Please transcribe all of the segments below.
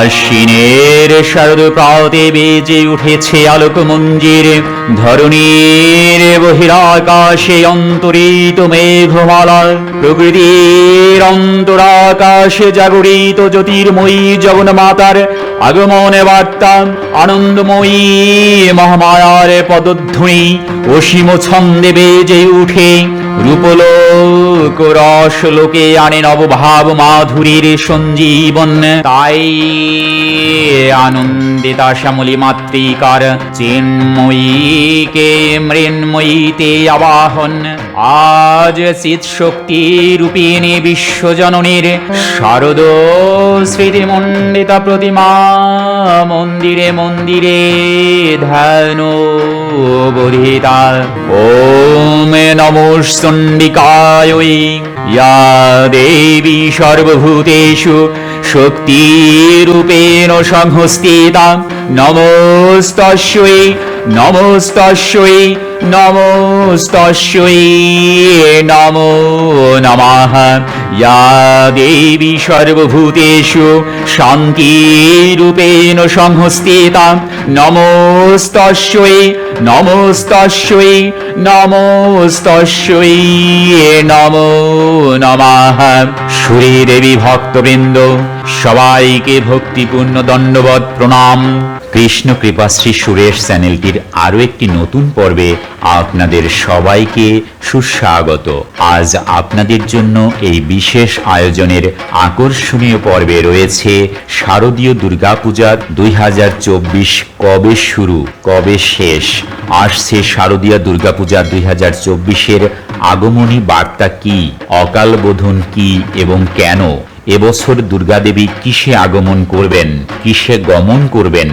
আশ্বিনের শারদ প্রাতে বেজে উঠেছে আলোক মঞ্জির ধরণীর বহিরাকাশে অন্তরিত মেঘমালা প্রকৃতির অন্তরাকাশে জাগরিত জ্যোতির্ময়ী জগন্মাতার আগমন বার্তা, আনন্দময়ী মহামায়ার পদধ্বনি অসীম ছন্দে বেজে উঠে। রূপলোক রস লোকে আনে নবভাব মাধুরীর সঞ্জীবন। তাই আনন্দিতা শ্যামলী মাতৃকার চিন্ময়ীকে মৃন্ময়ীতে আবাহন। আজ চিৎ শক্তি রূপিণী বিশ্বজননীর শারদ স্মৃতিমণ্ডিতা প্রতিমা মন্দিরে মন্দিরে ধ্যান বোধিতা ওম নমঃ ইয়া দেবী সর্বভূতেষু শক্তিরূপেণ সংহস্তিতা নমস্তস্যৈ। নমস্তস্যৈ নমস্তস্যৈ নমো নমঃ। ইয়া দেবী সর্বভূতেষু, শান্তিরূপেণ সংহস্তিতা নমস্তস্যৈ নমস্তস্যৈ নমস্তস্যৈ নমো নমঃ। সুরে দেবী ভক্তবৃন্দ, সবাইকে ভক্তিপূর্ণ দণ্ডবত প্রণাম। কৃষ্ণ কৃপাশ্রী সুরেশ চ্যানেলটির আরও একটি নতুন পর্বে আপনাদের সবাইকে সুস্বাগত। আজ আপনাদের জন্য এই বিশেষ আয়োজনের আকর্ষণীয় পর্বে রয়েছে শারদীয় দুর্গাপূজার দুই হাজার চব্বিশ কবে শুরু, কবে শেষ? আসছে শারদীয় দুর্গাপূজার দুই হাজার চব্বিশের আগমনী বার্তা কি, অকাল বোধন কি এবং কেন? এবছর দুর্গাদেবী কিসে আগমন করবেন, কিসে গমন করবেন,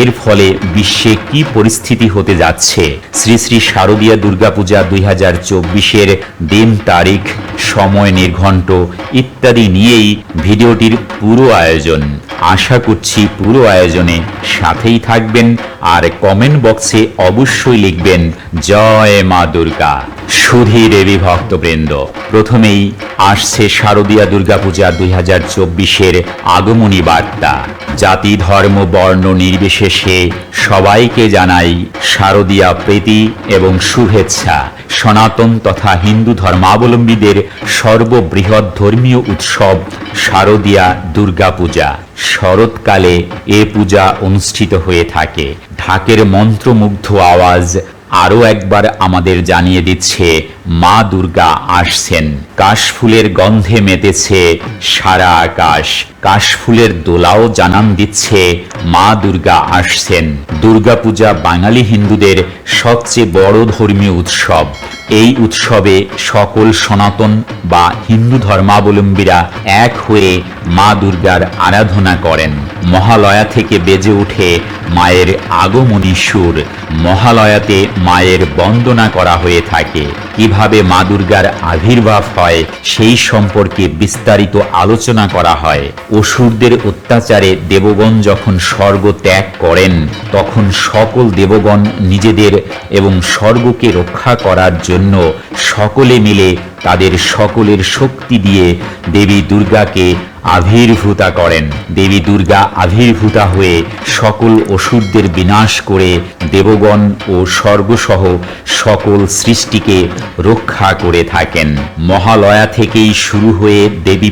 এর ফলে বিশ্বে কি পরিস্থিতি হতে যাচ্ছে? শ্রী শ্রী শারদীয়া দুর্গাপূজা দুই হাজার চব্বিশের দিন তারিখ, সময় নির্ঘণ্ট ইত্যাদি নিয়েই ভিডিওটির পুরো আয়োজন। আশা করছি পুরো আয়োজনে সাথেই থাকবেন আর কমেন্ট বক্সে অবশ্যই লিখবেন, জয় মা দুর্গা। সুধী দেবী ভক্তবৃন্দ প্রথমেই আসছে শারদীয়া দুর্গাপূজা দুই চব্বিশের আগমনী বার্তা। জাতি, ধর্ম, বর্ণ নির্বিশেষে সবাইকে জানাই শারদীয়া প্রীতি এবং শুভেচ্ছা। সনাতন তথা হিন্দু ধর্মাবলম্বীদের সর্ববৃহৎ ধর্মীয় উৎসব শারদীয়া দুর্গাপূজা। শরৎকালে এ পূজা অনুষ্ঠিত হয়ে থাকে। ঢাকের মন্ত্রমুগ্ধ আওয়াজ আরও একবার আমাদের জানিয়ে দিচ্ছে, মা দুর্গা আসছেন। কাশফুলের গন্ধে মেতেছে সারা আকাশ। কাশফুলের দোলাও জানান দিচ্ছে, মা দুর্গা আসছেন। দুর্গাপূজা বাঙালি হিন্দুদের সবচেয়ে বড় ধর্মীয় উৎসব। এই উৎসবে সকল সনাতন বা হিন্দু ধর্মাবলম্বীরা এক হয়ে মা দুর্গার আরাধনা করেন। মহালয়া থেকে বেজে ওঠে মায়ের আগমনী সুর। মহালয়াতে মায়ের বন্দনা করা হয়ে থাকে। কীভাবে মা দুর্গার আবির্ভাব হয়, সেই সম্পর্কে বিস্তারিত আলোচনা করা হয়। অসুরদের অত্যাচারে দেবগণ যখন স্বর্গ ত্যাগ করেন, তখন সকল দেবগণ নিজেদের এবং স্বর্গকে রক্ষা করার জন্য সকলে মিলে তাদের সকলের শক্তি দিয়ে দেবী দুর্গাকে আবির্ভূতা করেন। দেবী দুর্গা আবির্ভূতা হয়ে সকল অসুরদের বিনাশ করে দেবগণ ও স্বর্গসহ সকল সৃষ্টিকে রক্ষা করে থাকেন। মহালয়া থেকেই শুরু হয়ে দেবী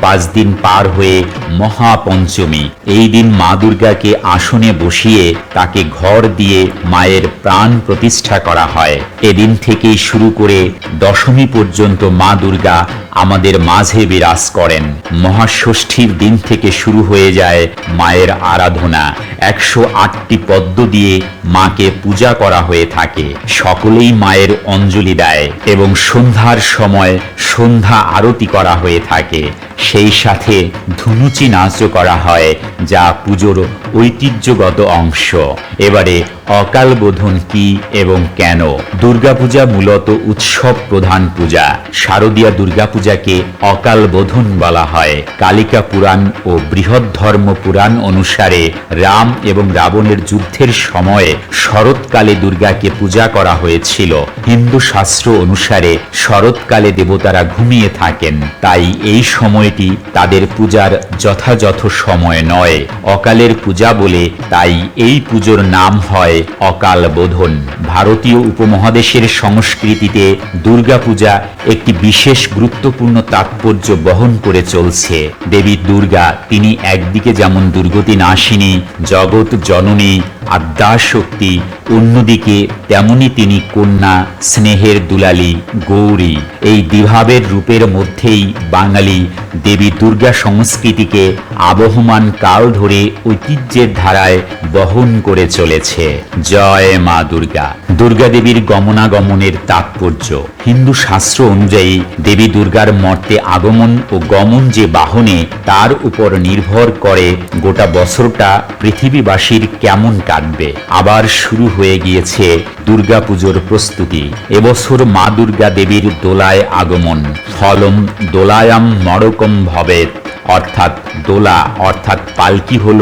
পাঁচ দিন পার হয়ে মহাপঞ্চমী। এই দিন মা দুর্গাকে আসনে বসিয়ে তাকে ঘর দিয়ে মায়ের প্রাণ প্রতিষ্ঠা করা হয়। এদিন থেকেই শুরু করে দশমী পর্যন্ত মা দুর্গা আমাদের মাঝে বিরাজ করেন। মহাষষ্ঠীর দিন থেকে শুরু হয়ে যায় মায়ের আরাধনা। একশো আটটি পদ্ম দিয়ে মাকে পূজা করা হয়ে থাকে। সকলেই মায়ের অঞ্জলি দেয় এবং সন্ধ্যার সময় সন্ধ্যা আরতি করা হয়ে থাকে। সেই সাথে ধুনুচি নাচও করা হয়, যা পুজোর ঐতিহ্যগত অংশ। এবারে অকাল বোধন কি এবং কেন? দুর্গাপূজা মূলত উৎসব প্রধান পূজা। শারদীয়া দুর্গাপূজাকে অকাল বোধন বলা হয়। কালিকা পুরাণ ও বৃহৎ ধর্ম পুরাণ অনুসারে রাম এবং রাবণের যুদ্ধের সময়ে শরৎকালে দুর্গাকে পূজা করা হয়েছিল। হিন্দু শাস্ত্র অনুসারে শরৎকালে দেবতারা ঘুমিয়ে থাকেন। তাই এই সময়টি তাদের পূজার যথাযথ সময় নয়। অকালের পূজা বলে তাই এই পুজোর নাম হয় অকাল বোধন। ভারতীয় উপমহাদেশের সংস্কৃতিতে দুর্গাপূজা একটি বিশেষ গুরুত্বপূর্ণ তাৎপর্য বহন করে চলছে। দেবী দুর্গা, তিনি একদিকে যেমন দুর্গতি নাশিনী জগৎ জননী, আদ্যাশক্তি, অন্যদিকে তেমনি তিনি কন্যা, স্নেহের দুলালী, গৌরী। এই দ্বিভাবের রূপের মধ্যেই বাঙালি দেবী দুর্গা সংস্কৃতিকে আবহমান কাল ধরে ঐতিহ্যের ধারায় বহন করে চলেছে। জয় মা দুর্গা। দুর্গা দেবীর গমনাগমনের তাৎপর্য। হিন্দু শাস্ত্র অনুযায়ী দেবী দুর্গার মর্তে আগমন ও গমন যে বাহনে তার উপর নির্ভর করে গোটা বছরটা পৃথিবীবাসীর কেমন কাটবে। আবার শুরু হয়ে গিয়েছে দুর্গাপুজোর প্রস্তুতি। এবছর মা দুর্গা দেবীর দোলায় আগমন। ফলম দোলায়াম মরকম ভবেত অর্থাৎ দোলা, অর্থাৎ পালকি হল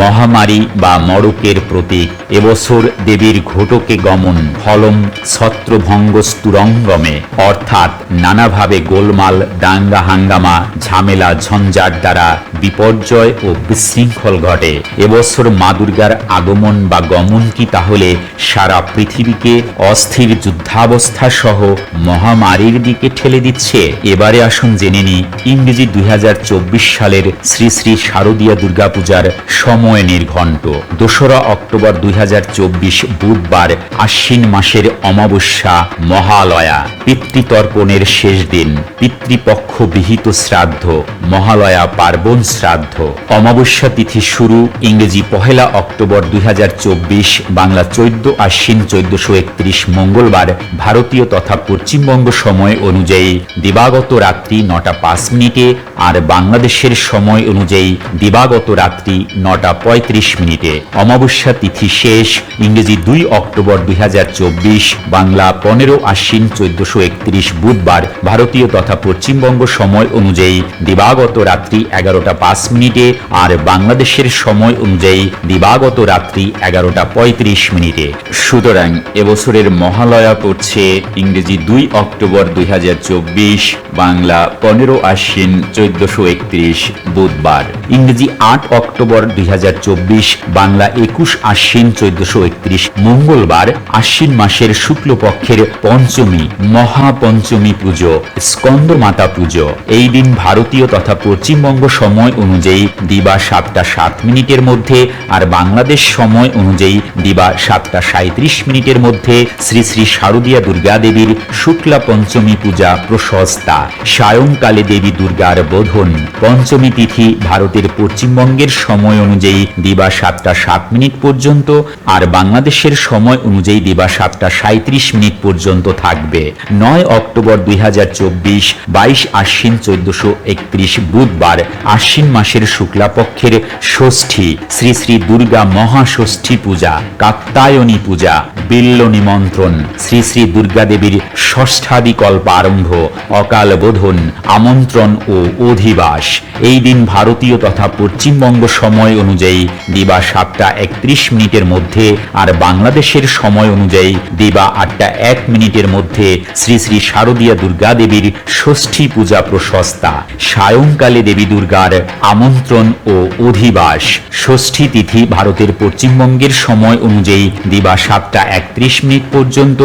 মহামারী বা মড়কের প্রতীক। এবছর দেবীর ঘটকে গমন ফলম ছত্রভঙ্গ স্তুরঙ্গমে অর্থাৎ নানাভাবে গোলমাল, দাঙ্গা হাঙ্গামা, ঝামেলা ঝঞ্ঝাট দ্বারা বিপর্যয় ও বিশৃঙ্খল ঘটে। এবছর মা দুর্গার আগমন বা গমন কি তাহলে সারা পৃথিবীকে অস্থির যুদ্ধাবস্থা সহ মহামারীর দিকে ঠেলে দিচ্ছে? এবারে আসুন জেনে নি ইংরেজি দুই হাজার চব্বিশ সালের শ্রী শ্রী শারদীয়া দুর্গাপূজার সময় নির্ঘণ্ট। দোসরা অক্টোবর দুই হাজার চব্বিশ বুধবার আশ্বিন মাসের অমাবস্যা মহালয়া, পিতৃতর্পণের শেষ দিন, পিতৃপক্ষ বিহিত শ্রাদ্ধ, মহালয়া পার্বণ শ্রাদ্ধ। অমাবস্যা তিথি শুরু ইংরেজি পহেলা অক্টোবর দুই হাজার চব্বিশ, বাংলা চৈদ্দ, আশ্বিন চৈদ্দশো একত্রিশ মঙ্গলবার, ভারতীয় তথা পশ্চিমবঙ্গ সময় অনুযায়ী দিবাগত রাত্রি নটা পাঁচ মিনিটে আর বাংলাদেশের সময় অনুযায়ী দিবাগত রাত্রি নটা পঁয়ত্রিশ মিনিটে অমাবস্যা তিথি শেষ, ইংরেজি দুই অক্টোবর দুই হাজার চব্বিশ, বাংলা পনেরো আশ্বিন চৈদ্দশো একত্রিশ বুধবার, ভারতীয় তথা পশ্চিমবঙ্গ সময় অনুযায়ী দিবাগত রাত্রি এগারোটা পাঁচ মিনিটে আর বাংলাদেশের সময় অনুযায়ী দিবাগত রাত্রি এগারোটা পঁয়ত্রিশ মিনিটে। সুতরাং এবছরের মহালয়া পড়ছে ইংরেজি দুই অক্টোবর দুই হাজার চব্বিশ, বাংলা পনেরো আশ্বিন চৈদ্দশো একত্রিশ। বুধবার। ইংরেজি আট অক্টোবর দুই বাংলা একুশ আশ্বিন চৈদ্দশো একত্রিশ, মঙ্গলবার আশ্বিন মাসের শুক্লপক্ষের পঞ্চমী, মহাপঞ্চমী পুজো স্কন্দ মাতা পুজো। এই দিন ভারতীয় তথা পশ্চিমবঙ্গ সময় অনুযায়ী দিবা সাতটা সাত মিনিটের মধ্যে আর বাংলাদেশ সময় অনুযায়ী দিবা সাতটা সাঁত্রিশ মিনিটের মধ্যে শ্রী শ্রী শারদীয়া দুর্গা দেবীর শুক্লা পঞ্চমী পূজা প্রশস্তা। সায়ংকালে দেবী দুর্গার বোধন পঞ্চমী তিথি ভারতের পশ্চিমবঙ্গের সময় অনুযায়ী দিবা সাতটা সাত মিনিট পর্যন্ত আর বাংলাদেশের সময় অনুযায়ী দিবা সাতটা সাঁত্রিশ মিনিট পর্যন্ত থাকবে। নয় অক্টোবর দুই হাজার চব্বিশ, বাইশ আশ্বিন চোদ্দশো একত্রিশ বুধবার আশ্বিন মাসের শুক্লাপক্ষের ষষ্ঠী শ্রী শ্রী দুর্গা মহাষষ্ঠী পূজা, কাত্তায়নী পূজা, বিল্ল নিমন্ত্রণ, শ্রী শ্রী দুর্গা দেবীর ষষ্ঠাদিকল্প আরম্ভ, অকাল বোধন, আমন্ত্রণ ও অধিবাস। এই দিন ভারতীয় তথা পশ্চিমবঙ্গ সময় অনুযায়ী দিবা সাতটা একত্রিশ মিনিটের মধ্যে আর বাংলাদেশের সময় অনুযায়ী দিবা আটটা এক মিনিটের মধ্যে শ্রী শ্রী শারদীয়া দুর্গা দেবীর ষষ্ঠী পূজা প্রশস্তা। সায়ংকালে দেবী দুর্গার আমন্ত্রণ ও অধিবাস। ষষ্ঠী তিথি ভারতের পশ্চিমবঙ্গের সময় অনুযায়ী দিবা সাতটা একত্রিশ মিনিট পর্যন্ত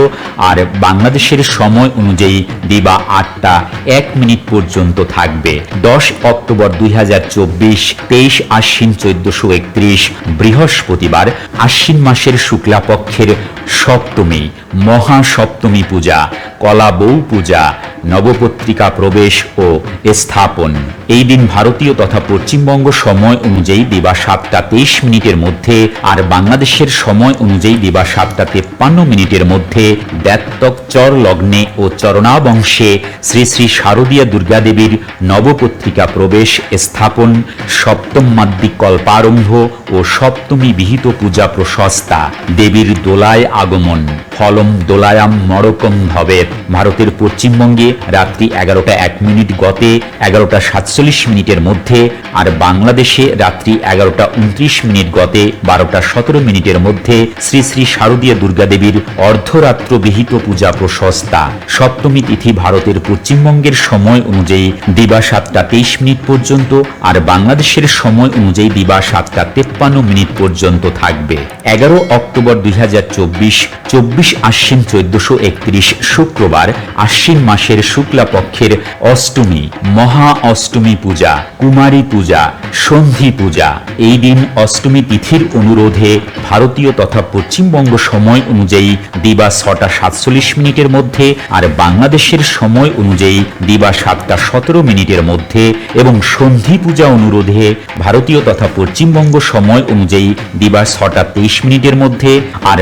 আর বাংলাদেশের সময় অনুযায়ী দিবা আটটা এক মিনিট পর্যন্ত থাকবে। দশ অক্টোবর দুই হাজার চব্বিশ তেইশ আশ্বিন চোদ্দশো একত্রিশ বৃহস্পতিবার আশ্বিন মাসের শুক্লাপক্ষের সপ্তমী, মহাসপ্তমী পূজা, কলা বউ পূজা, নবপত্রিকা প্রবেশ ও স্থাপন। এই দিন ভারতীয় তথা পশ্চিমবঙ্গ সময় অনুযায়ী দিবা সাতটা তেইশ মিনিটের মধ্যে আর বাংলাদেশের সময় অনুযায়ী দিবা সাতটা তেপ্পান্ন মিনিটের মধ্যে দ্যাত্তক চর লগ্নে ও চরণাবংশে শ্রী শ্রী শারদীয়া দুর্গাদেবীর নবপত্রিকা প্রবেশ স্থাপন, সপ্তম মাদ্দিক কল্পারম্ভ ও সপ্তমী বিহিত পূজা প্রশস্তা। দেবীর দোলায় আগমন। ফলম দোলায়াম মরকম ভবের ভারতের পশ্চিমবঙ্গে রাত্রি এগারোটা এক মিনিট গতে এগারোটা সাতচল্লিশ মিনিটের মধ্যে আর বাংলাদেশে রাত্রি এগারোটা উনত্রিশ মিনিট গতে বারোটা সতেরো মিনিটের মধ্যে শ্রী শ্রী শারদীয় দুর্গাদেবীর অর্ধরাত্র বিহিত পূজা প্রশস্তা। সপ্তমী তিথি ভারতের পশ্চিমবঙ্গের সময় অনুযায়ী দিবা সাতটা তেইশ মিনিট পর্যন্ত আর বাংলাদেশের সময় অনুযায়ী দিবা সাতটা তেপ্পান্ন মিনিট পর্যন্ত থাকবে। এগারো অক্টোবর দুই হাজার চব্বিশ হাজার চব্বিশ আশ্বিন চোদ্দশো একত্রিশ শুক্রবার আশ্বিন মাসের শুক্লা পক্ষের অষ্টমী, মহা অষ্টমী পূজা, কুমারী পূজা, সন্ধি পূজা। এই দিন অষ্টমী তিথির অনুরোধে ভারতীয় তথা পশ্চিমবঙ্গ সময় অনুযায়ী দিবা ছটা সাতচল্লিশ মিনিটের মধ্যে আর বাংলাদেশের সময় অনুযায়ী দিবা সাতটা সতেরো মিনিটের মধ্যে এবং সন্ধি পূজা অনুরোধে ভারতীয় তথা পশ্চিমবঙ্গ সময় অনুযায়ী দিবা ছটা তেইশ মিনিটের মধ্যে আর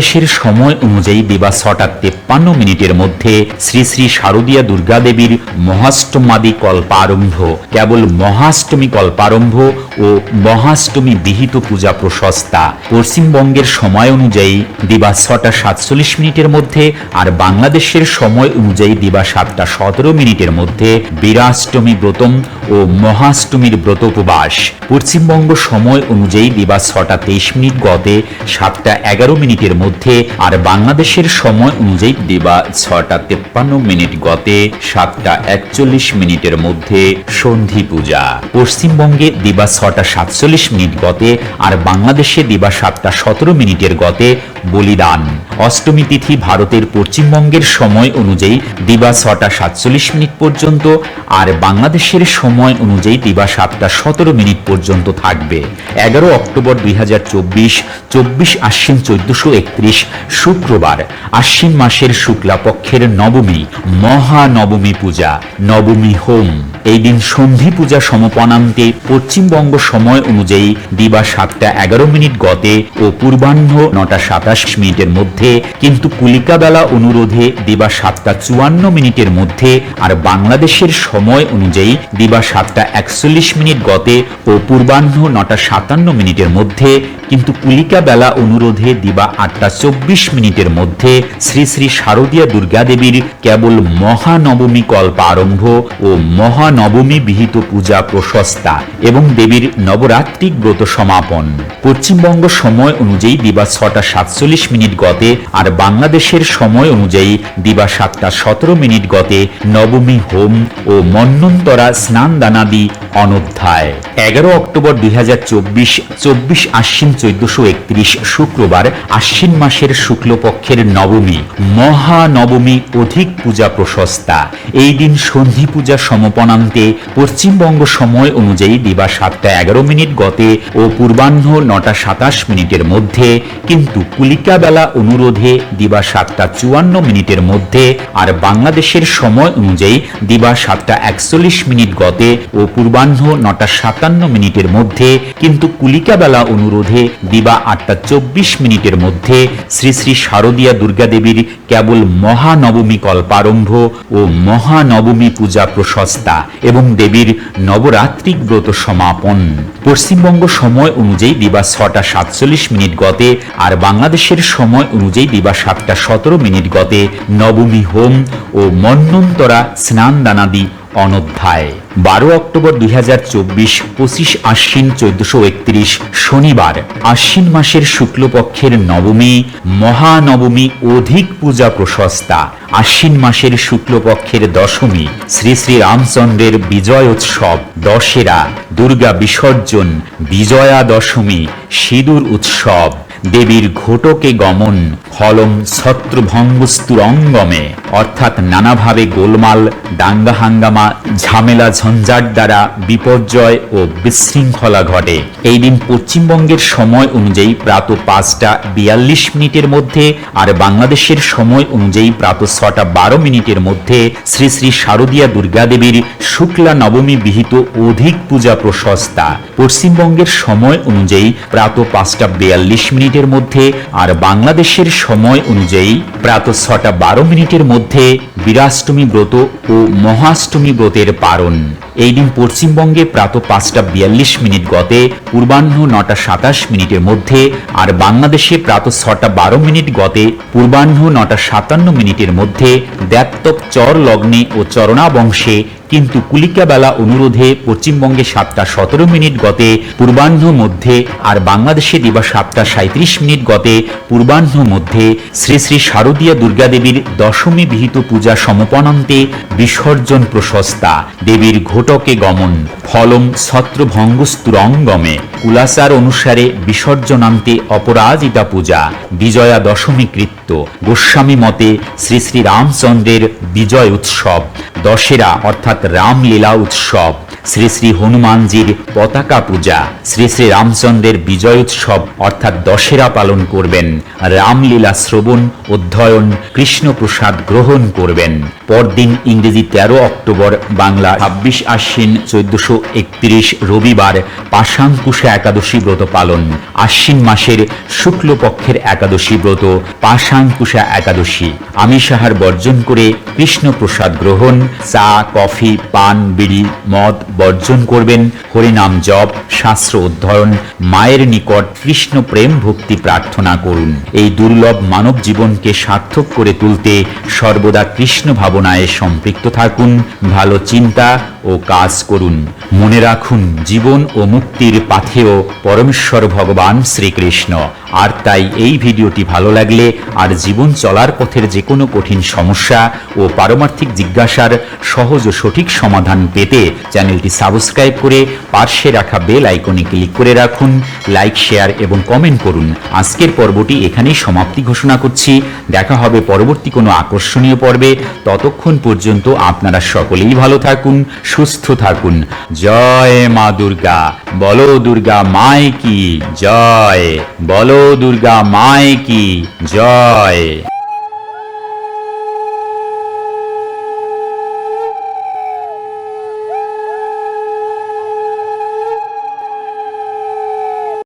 বাংলাদেশের সময় অনুযায়ী দিবা ছটা তেপ্পান্ন মিনিটের মধ্যে শ্রী শ্রী শারদীয়া দুর্গা দেবীর মহাষ্টমাদি কল্পারম্ভ। কেবল মহাষ্টমী কল্পারম্ভ ও মহাষ্টমী বিহিত পূজা প্রশস্তা। পশ্চিমবঙ্গের সময় অনুযায়ী দিবা ছটা সাতচল্লিশ মিনিটের মধ্যে আর বাংলাদেশের সময় অনুযায়ী দিবা সাতটা সতেরো মিনিটের মধ্যে বীরাষ্টমী ব্রতম ও মহাষ্টমীর ব্রত উপবাস। পশ্চিমবঙ্গ সময় অনুযায়ী দিবা ছটা তেইশ মিনিট গতে সাতটা এগারো মিনিটের মধ্যে আর বাংলাদেশের সময় অনুযায়ী দিবা ছটা তেপ্পান্ন মিনিট গতে, সাতটা একচল্লিশ মিনিটের মধ্যে সন্ধি পূজা। পশ্চিমবঙ্গে দিবা ছটা সাতচল্লিশ মিনিট গতে, আর বাংলাদেশে দিবা সাতটা সতেরো মিনিটের গতে বলিদান। অষ্টমী তিথি ভারতের পশ্চিমবঙ্গের সময় অনুযায়ী দিবা ছটা সাতচল্লিশ মিনিট পর্যন্ত, আর বাংলাদেশের সময় অনুযায়ী দিবা সাতটা সতেরো মিনিট পর্যন্ত থাকবে। এগারো অক্টোবর দুই হাজার চব্বিশ চব্বিশ আশ্বিন চোদ্দশো একত্রিশ। শুক্রবার আশ্বিন মাসের শুক্লা পক্ষের নবমী মহানবমী পূজা নবমী হোম। এই দিন সন্ধি পূজা সমপনান্তে পশ্চিমবঙ্গ সময় অনুযায়ী দিবা সাতটা এগারো মিনিট গতে ও পূর্বাহ্ন নটা সাতাশ মিনিটের মধ্যে, কিন্তু কুলিকা বেলা অনুরোধে দিবা সাতটা চুয়ান্ন মিনিটের মধ্যে আর বাংলাদেশের সময় অনুযায়ী দিবা সাতটা একচল্লিশ মিনিট গতে ও পূর্বাহ্ন নটা সাতান্ন মিনিটের মধ্যে, কিন্তু কুলিকা বেলা অনুরোধে দিবা আটটা চব্বিশ মিনিটের মধ্যে শ্রী শ্রী শারদীয়া দুর্গা দেবীর কেবল মহানবমী কল্প আরম্ভ ও মহানবমী বিহিত পূজা প্রশস্তা এবং দেবীর নবরাত্রিক ব্রত সমাপন। পশ্চিমবঙ্গ সময় অনুযায়ী দিবা ছটা সাতচল্লিশ মিনিট গতে আর বাংলাদেশের সময় অনুযায়ী দিবা সাতটা সতেরো মিনিট গতে নবমী হোম ও মন্নন্তরা স্নান দানাদি অনধ্যায়। এগারো অক্টোবর দুই হাজার চব্বিশ চব্বিশ আশ্বিন চোদ্দশো একত্রিশ শুক্রবার আশ্বিন মাসের শুক্লপক্ষের নবমী, মহানবমী অধিক পূজা প্রশস্তা। এই দিন সন্ধি পূজা সমপনান্তে পশ্চিমবঙ্গ সময় অনুযায়ী দিবা সাতটা এগারো মিনিট গতে ও পূর্বাহ্ন নটা সাতাশ মিনিটের মধ্যে, কিন্তু কুলিকা বেলা অনুরোধে দিবা সাতটা চুয়ান্ন মিনিটের মধ্যে আর বাংলাদেশের সময় অনুযায়ী দিবা সাতটা একচল্লিশ মিনিট গতে ও পূর্বাহ্ন নটা সাতান্ন মিনিটের মধ্যে, কিন্তু কুলিকা বেলা অনুরোধে দিবা আটটা চব্বিশ মিনিটের মধ্যে শ্রী শ্রী শারদীয়া দুর্গা দেবীর কেবল মহানবমী কল্পারম্ভ ও মহানবমী পূজা প্রশস্তা। এবং দেবীর নবরাত্রিক ব্রত সমাপন। পশ্চিমবঙ্গ সময় অনুযায়ী দিবা ছটা সাতচল্লিশ মিনিট গতে আর বাংলাদেশের সময় অনুযায়ী দিবা সাতটা সতেরো মিনিট গতে নবমী হোম ও মন্নন্তরা স্নান দানাদি অনধ্যায়, বারো অক্টোবর দুই হাজার চব্বিশ, পঁচিশ আশ্বিন চোদ্দশো একত্রিশ, শনিবার, আশ্বিন মাসের শুক্লপক্ষের নবমী, মহানবমী অধিক পূজা প্রশস্তা, আশ্বিন মাসের শুক্লপক্ষের দশমী, শ্রী শ্রী রামচন্দ্রের বিজয় উৎসব, দশেরা, দুর্গা বিসর্জন, বিজয়া দশমী, সিঁদুর উৎসব। দেবীর ঘোটকে গমন, ফলম ছত্রভঙ্গস্তুরঙ্গমে অর্থাৎ নানাভাবে গোলমাল, দাঙ্গা হাঙ্গামা, ঝামেলা ঝঞ্ঝাট দ্বারা বিপর্যয় ও বিশৃঙ্খলা ঘটে। এই দিন পশ্চিমবঙ্গের সময় অনুযায়ী প্রাত পাঁচটা বিয়াল্লিশ মিনিটের মধ্যে আর বাংলাদেশের সময় অনুযায়ী প্রাত ছটা বারো মিনিটের মধ্যে শ্রী শ্রী শারদীয়া দুর্গাদেবীর শুক্লা নবমী বিহিত অধিক পূজা প্রশস্তা। পশ্চিমবঙ্গের সময় অনুযায়ী প্রাত পাঁচটা বিয়াল্লিশ মিনিটের মধ্যে আর বাংলাদেশের সময় অনুযায়ী প্রাত ছটা বারো মিনিটের মধ্যে বীরাষ্টমী ব্রত ও মহাষ্টমী ব্রতের পারণ। এই দিন পশ্চিমবঙ্গে প্রাত পাঁচটা বিয়াল্লিশ মিনিট গতে, পূর্বাহ্ন নটা সাতাশ মিনিটের মধ্যে আর বাংলাদেশে প্রাত ছটা বারো মিনিট গতে, পূর্বাহ্ন নটা সাতান্ন মিনিটের মধ্যে দ্যাত্তক চর লগ্নে ও চরণা বংশে কিন্তু কুলিকা বেলা অনুরোধে পশ্চিমবঙ্গে সাতটা সতেরো মিনিট গতে, পূর্বাহ্ন মধ্যে আর বাংলাদেশে দিবা সাতটা সাঁত্রিশ মিনিট গতে, পূর্বাহ্ন মধ্যে শ্রী শ্রী শারদীয়া দুর্গাদেবীর দশমী বিহিত পূজা সমপনান্তে বিসর্জন প্রশস্তা। দেবীর ঘোটকে গমন ফলম ছত্রভঙ্গস্তুরঙ্গমে কুলাচার অনুসারে বিসর্জনান্তে অপরাজিতা পূজা, বিজয়া দশমী কৃত্য, গোস্বামী মতে শ্রী শ্রী রামচন্দ্রের বিজয় উৎসব, দশেরা অর্থাৎ রামলীলা উৎসব। শ্রী শ্রী হনুমানজির পতাকা পূজা, শ্রী শ্রী রামচন্দ্রের বিজয় উৎসব অর্থাৎ দশেরা পালন করবেন। রামলীলা শ্রবণ, অধ্যয়ন কৃষ্ণ প্রসাদ গ্রহণ করবেন। পরদিন ইংরেজি তেরো অক্টোবর, বাংলা ছাব্বিশ আশ্বিন চোদ্দশো একত্রিশ রবিবার পাশাঙ্কুশা একাদশী ব্রত পালন। আশ্বিন মাসের শুক্লপক্ষের একাদশী ব্রত পাশাঙ্কুশা একাদশী। আমিষাহার বর্জন করে কৃষ্ণ প্রসাদ গ্রহণ, চা, কফি, পান, বিড়ি, মদ বর্জন করবেন। হরিনাম জপ, শাস্ত্র অধ্যয়ন, মায়ের নিকট কৃষ্ণ প্রেম ভক্তি প্রার্থনা করুন। এই দুর্লভ মানব জীবনকে সার্থক করে তুলতে সর্বদা কৃষ্ণ ভাবনায় সম্পৃক্ত থাকুন। ভালো চিন্তা ও কাজ করুন। মনে রাখুন, জীবন ও মুক্তির পাথেয় পরমেশ্বর ভগবান শ্রীকৃষ্ণ। আর তাই এই ভিডিওটি ভালো লাগলে, আর জীবন চলার পথের যে কোনো কঠিন সমস্যা ও পারমার্থিক জিজ্ঞাসার সহজ ও সঠিক সমাধান পেতে চ্যানেলটি সাবস্ক্রাইব করে পার্শ্বে রাখা বেল আইকনে ক্লিক করে রাখুন, লাইক, শেয়ার এবং কমেন্ট করুন। আজকের পর্বটি এখানেই সমাপ্তি ঘোষণা করছি। দেখা হবে পরবর্তী কোনো আকর্ষণীয় পর্বে। ততক্ষণ পর্যন্ত আপনারা সকলেই ভালো থাকুন সুস্থ থাকুন। জয় মা দুর্গা, বলো দুর্গা মায় কি? জয়, বলো দুর্গা মায় কি? জয়।